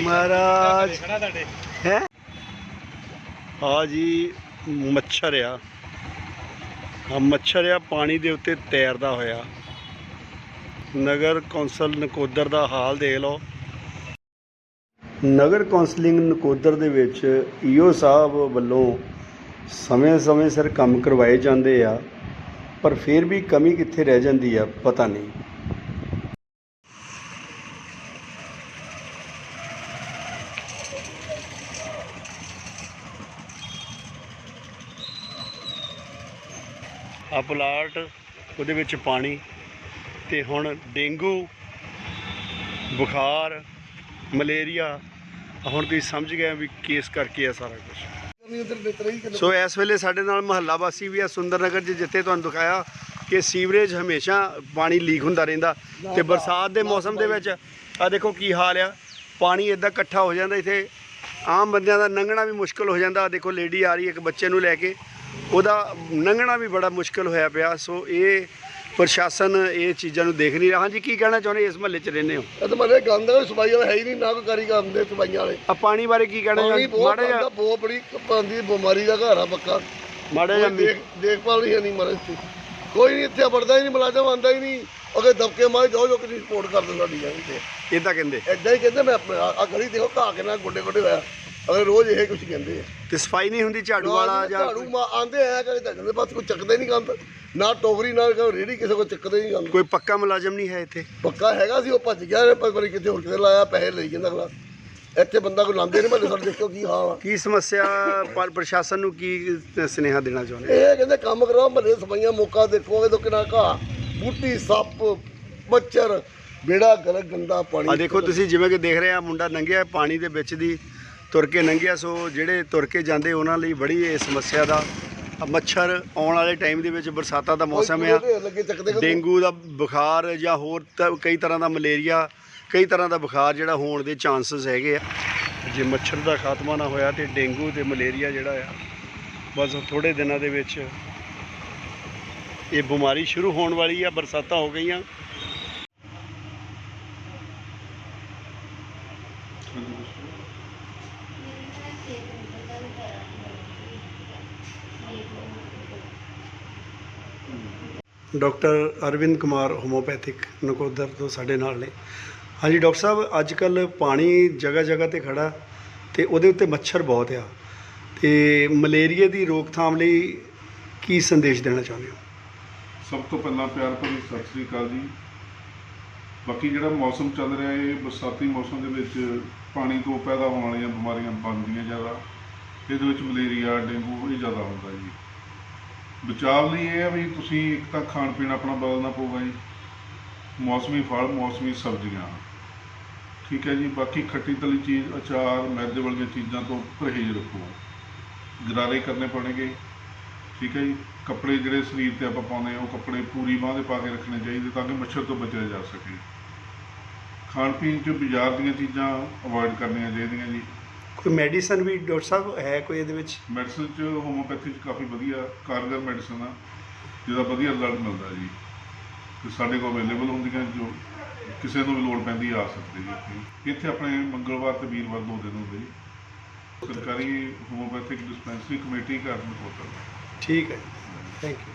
ਮਹਾਰਾਜ। ਹੈ? ਆ ਜੀ ਮੱਛਰ ਆ। ਆ ਮੱਛਰ ਆ ਪਾਣੀ ਦੇ ਉੱਤੇ ਤੈਰਦਾ ਹੋਇਆ। ਨਗਰ ਕੌਂਸਲ ਨਕੋਦਰ ਦਾ ਹਾਲ ਦੇਖ ਲਓ। ਨਗਰ ਕੌਂਸਲਿੰਗ ਨਕੋਦਰ ਦੇ ਵਿੱਚ ਈਓ ਸਾਹਿਬ ਵੱਲੋਂ ਸਮੇਂ-ਸਮੇਂ ਸਿਰ ਕੰਮ ਕਰਵਾਏ ਜਾਂਦੇ ਆ, ਪਰ ਫਿਰ ਵੀ ਕਮੀ ਕਿੱਥੇ ਰਹਿ ਜਾਂਦੀ ਆ, ਪਤਾ ਨਹੀਂ। ਆ ਪਲਾਟ ਉਹਦੇ ਵਿੱਚ ਪਾਣੀ ਤੇ ਹੁਣ ਡੇਂਗੂ, ਬੁਖਾਰ, ਮਲੇਰੀਆ, ਹੁਣ ਤੁਸੀਂ ਸਮਝ ਗਏ ਵੀ ਕੇਸ ਕਰਕੇ ਆ ਸਾਰਾ ਕੁਝ ਸੋ ਇਸ ਵੇਲੇ ਸਾਡੇ ਨਾਲ ਮਹੱਲਾ ਵਾਸੀ ਵੀ ਆ, ਸੁੰਦਰਨਗਰ 'ਚ ਜਿੱਥੇ ਤੁਹਾਨੂੰ ਦਿਖਾਇਆ ਕਿ ਸੀਵਰੇਜ ਹਮੇਸ਼ਾ ਪਾਣੀ ਲੀਕ ਹੁੰਦਾ ਰਹਿੰਦਾ ਤੇ ਬਰਸਾਤ ਦੇ ਮੌਸਮ ਦੇ ਵਿੱਚ ਆ ਦੇਖੋ ਕੀ ਹਾਲ ਆ। ਪਾਣੀ ਇਦਾਂ ਇਕੱਠਾ ਹੋ ਜਾਂਦਾ, ਇੱਥੇ ਆਮ ਬੰਦਿਆਂ ਦਾ ਲੰਘਣਾ ਵੀ ਮੁਸ਼ਕਲ ਹੋ ਜਾਂਦਾ। ਆਹ ਦੇਖੋ ਲੇਡੀ ਆ ਰਹੀ ਇੱਕ ਬੱਚੇ ਨੂੰ ਲੈ ਕੇ, ਉਹਦਾ ਲੰਘਣਾ ਵੀ ਬੜਾ ਮੁਸ਼ਕਲ ਹੋਇਆ ਪਿਆ। ਸੋ ਇਹ ਪ੍ਰਸ਼ਾਸਨ ਇਹ ਚੀਜ਼ਾਂ ਨੂੰ ਦੇਖ ਨਹੀਂ ਰਿਹਾ। ਹਾਂਜੀ ਕੀ ਕਹਿਣਾ ਚਾਹੁੰਦੇ ਇਸ ਮਹੱਲੇ 'ਚ ਰਹਿੰਦੇ ਹੋ? ਇਹ ਤਾਂ ਮਰੇ ਗੰਦ ਵਾਲੇ ਸਫ਼ਾਈ ਵਾਲਾ ਹੈ ਹੀ ਨਹੀਂ ਨਾ ਕੋਈ ਕਾਰੀਗਰ ਆਉਂਦੇ ਸਫਾਈਆਂ ਵਾਲੇ। ਆ ਪਾਣੀ ਬਾਰੇ ਕੀ ਕਹਿਣਾ ਪਾਣੀ ਚਾਹੁੰਦੇ? ਬਹੁਤ ਮਾੜਾ ਗੰਦਾ ਜਿਹਾ ਬਹੁਤ ਬੜੀ ਪਾਉਂਦੀ ਬਿਮਾਰੀ ਦਾ ਘਰ ਆ ਪੱਕਾ। ਮਾੜਾ ਕੋਈ ਜਿਹਾ ਦੇਖ ਦੇਖਭਾਲ ਨਹੀਂ ਹੈ ਨਹੀਂ ਮਰੇ ਇੱਥੇ। ਕੋਈ ਨਹੀਂ ਇੱਥੇ ਵੜਦਾ ਹੀ ਨਹੀਂ ਮੁਲਾਜ਼ਮ ਆਉਂਦਾ ਹੀ ਨਹੀਂ ਅਗੇ ਦਬਕੇ ਮਾਰੇ ਜਾਓ ਜੋ ਕਿ ਰਿਪੋਰਟ ਕਰ ਦਿੰਦਾ ਸਾਡੀ ਜਾਈ ਤੇ। ਇਦਾਂ ਕਹਿੰਦੇ? ਐਦਾਂ ਹੀ ਕਹਿੰਦੇ ਮੈਂ ਆਪਣੇ ਆ ਗਲੀ ਦੇਖੋ ਘਾਹ ਕੇ ਨਾਲ ਗੋਡੇ ਗੋਡੇ ਹੋਇਆ। ਅਗਰ ਰੋਜ਼ ਇਹ ਕੁਝ ਕਹਿੰਦੇ ਆ। ਤੇ ਸਫ਼ਾਈ ਨਹੀਂ ਹੁੰਦੀ ਝਾੜੂ ਵਾਲਾ ਜਾਂ ਝਾੜੂ ਮਾ ਆਂਦੇ ਆ ਕਦੇ ਤੁਹਾਡੇ ਪਾਸ ਕੋਈ ਚੱਕਦੇ ਨਹੀਂ ਗੰਦ ਨਾ ਟੋਕਰੀ ਨਾ ਰੇੜੀ ਕਿਸੇ ਕੋ ਚੱਕਦੇ ਨਹੀਂ ਗੰਦ। ਕੋਈ ਪੱਕਾ ਮੁਲਾਜ਼ਮ ਨਹੀਂ ਹੈ ਇੱਥੇ? ਪੱਕਾ ਹੈਗਾ ਸੀ ਉਹ ਭੱਜ ਗਿਆ ਨੇ ਪਰ ਕਿਤੇ ਹੋਰ ਕਿਤੇ ਲਾਇਆ ਪੈਸੇ ਲਈ ਜਾਂਦਾ ਅਗਲਾ। ਇੱਥੇ ਬੰਦਾ ਕੋਈ ਲਾਂਦੇ ਨਹੀਂ ਮੱਲੇ ਸਾਡੇ ਦੇਖੋ ਕੀ ਹਾਲ ਆ। ਕੀ ਸਮੱਸਿਆ ਪਰ ਪ੍ਰਸ਼ਾਸਨ ਨੂੰ ਕੀ ਸੁਨੇਹਾ ਦੇਣਾ ਚਾਹੁੰਦੇ? ਇਹ ਕਹਿੰਦੇ ਕੰਮ ਕਰਾਓ ਮੱਲੇ ਸਫਾਈਆਂ ਮੌਕਾ ਦੇਖੋਗੇ ਤਾਂ ਕਿੰਨਾ ਘਾਹ ਬੂਟੀ ਸੱਪ ਮੱਛਰ ਬੇੜਾ ਗਲਤ ਗੰਦਾ ਪਾਣੀ। ਆ ਦੇਖੋ ਤੁਸੀਂ ਜਿਵੇਂ ਕਿ ਦੇਖ ਰਹੇ ਆ ਮੁੰਡਾ ਲੰਘਿਆ ਪਾਣੀ ਦੇ ਵਿੱਚ ਦੀ ਤੁਰ ਕੇ ਲੰਘਿਆ ਸੋ ਜਿਹੜੇ ਤੁਰ ਕੇ ਜਾਂਦੇ ਉਹਨਾਂ ਲਈ ਬੜੀ ਇਹ ਸਮੱਸਿਆ ਦਾ ਮੱਛਰ ਆਉਣ ਵਾਲੇ ਟਾਈਮ ਦੇ ਵਿੱਚ ਬਰਸਾਤਾਂ ਦਾ ਮੌਸਮ ਆ? ਡੇਂਗੂ ਦਾ ਬੁਖਾਰ ਜਾਂ ਹੋਰ ਕਈ ਤਰ੍ਹਾਂ ਦਾ ਮਲੇਰੀਆ ਕਈ ਤਰ੍ਹਾਂ ਦਾ ਬੁਖਾਰ ਜਿਹੜਾ ਹੋਣ ਦੇ ਚਾਂਸਸ ਹੈਗੇ ਆ। ਜੇ ਮੱਛਰ ਦਾ ਖਾਤਮਾ ਨਾ ਹੋਇਆ ਤੇ ਡੇਂਗੂ ਤੇ ਮਲੇਰੀਆ ਜਿਹੜਾ ਆ ਬਸ ਥੋੜੇ ਦਿਨਾਂ ਦੇ ਵਿੱਚ ਇਹ ਬਿਮਾਰੀ ਸ਼ੁਰੂ ਹੋਣ ਵਾਲੀ ਆ ਬਰਸਾਤਾਂ ਹੋ ਗਈਆਂ। ਡਾਕਟਰ ਅਰਵਿੰਦ ਕੁਮਾਰ ਹੋਮੋਪੈਥਿਕ ਨਕੋਦਰ ਤੋਂ ਸਾਡੇ ਨਾਲ ਨੇ। ਹਾਂਜੀ, ਡਾਕਟਰ ਸਾਹਿਬ ਅੱਜ ਕੱਲ ਪਾਣੀ ਜਗ੍ਹਾ ਜਗ੍ਹਾ ਤੇ ਖੜਾ ਤੇ ਉਹਦੇ ਉੱਤੇ ਮੱਛਰ ਬਹੁਤ ਆ। ਤੇ ਮਲੇਰੀਆ ਦੀ ਰੋਕਥਾਮ ਲਈ ਕੀ ਸੰਦੇਸ਼ ਦੇਣਾ ਚਾਹੁੰਦੇ ਹੋ? ਸਭ ਤੋਂ ਪਹਿਲਾਂ ਪਿਆਰ ਭਰੀ ਸਤਿ ਸ੍ਰੀ ਅਕਾਲ ਜੀ। ਬਾਕੀ ਜਿਹੜਾ ਮੌਸਮ ਚੱਲ ਰਿਹਾ ਹੈ ਬਰਸਾਤੀ ਮੌਸਮ ਦੇ ਵਿੱਚ ਪਾਣੀ ਤੋਂ ਪੈਦਾ ਹੋਣ ਵਾਲੀਆਂ ਬਿਮਾਰੀਆਂ ਬਣਦੀਆਂ ਜ਼ਿਆਦਾ, ਇਹਦੇ ਵਿੱਚ ਮਲੇਰੀਆ, ਡੇਂਗੂ, ਇਹ ਜ਼ਿਆਦਾ ਹੁੰਦਾ ਜੀ। ਬਚਾਅ ਲਈ ਇਹ ਹੈ ਵੀ ਤੁਸੀਂ ਇੱਕ ਤਾਂ ਖਾਣ ਪੀਣ ਆਪਣਾ ਬਦਲਣਾ ਪਊਗਾ ਜੀ। ਮੌਸਮੀ ਫਲ, ਮੌਸਮੀ ਸਬਜ਼ੀਆਂ। ਠੀਕ ਹੈ ਜੀ, ਬਾਕੀ ਖੱਟੀ ਤਲੀ ਚੀਜ਼, ਅਚਾਰ, ਮੈਦੇ ਵਾਲੀਆਂ ਚੀਜ਼ਾਂ ਤੋਂ ਪਰਹੇਜ਼ ਰੱਖੋ। ਗਰਾਰੇ ਕਰਨੇ ਪੈਣਗੇ ਠੀਕ ਹੈ ਜੀ, ਕੱਪੜੇ ਜਿਹੜੇ ਸਰੀਰ ਤੇ ਆਪਾਂ ਪਾਉਂਦੇ ਆ ਉਹ ਕੱਪੜੇ ਪੂਰੀ ਬਾਂਹ ਦੇ ਪਾ ਕੇ ਰੱਖਣੇ ਚਾਹੀਦੇ ਤਾਂ ਕਿ ਮੱਛਰ ਤੋਂ ਬਚਿਆ ਜਾ ਸਕੇ। ਖਾਣ ਪੀਣ 'ਚ ਬਾਜ਼ਾਰ ਦੀਆਂ ਚੀਜ਼ਾਂ ਅਵੋਇਡ ਕਰਨੀਆਂ ਚਾਹੀਦੀਆਂ ਜੀ। ਕੋਈ ਮੈਡੀਸਨ ਵੀ ਡਾਕਟਰ ਸਾਹਿਬ ਹੈ ਕੋਈ ਇਹਦੇ ਵਿੱਚ? ਮੈਡੀਸਨ 'ਚ ਹੋਮੋਪੈਥੀ 'ਚ ਕਾਫੀ ਵਧੀਆ ਕਾਰਗਰ ਮੈਡੀਸਨ ਆ ਜਿਹਦਾ ਵਧੀਆ ਰਿਜ਼ਲਟ ਮਿਲਦਾ ਜੀ। ਤੇ ਸਾਡੇ ਕੋਲ ਅਵੇਲੇਬਲ ਹੁੰਦੀਆਂ ਜੋ ਕਿਸੇ ਨੂੰ ਵੀ ਲੋੜ ਪੈਂਦੀ ਆ ਸਕਦੇ ਜੀ ਇੱਥੇ। ਇੱਥੇ ਆਪਣੇ ਮੰਗਲਵਾਰ ਤੇ ਵੀਰਵਾਰ ਦੋ ਦਿਨ ਹੁੰਦੇ ਜੀ। ਸਰਕਾਰੀ ਹੋਮੋਪੈਥਿਕ ਡਿਸਪੈਂਸਰੀ ਕਮੇਟੀ ਘਰ ਨੂੰ ਠੀਕ ਹੈ ਥੈਂਕ ਯੂ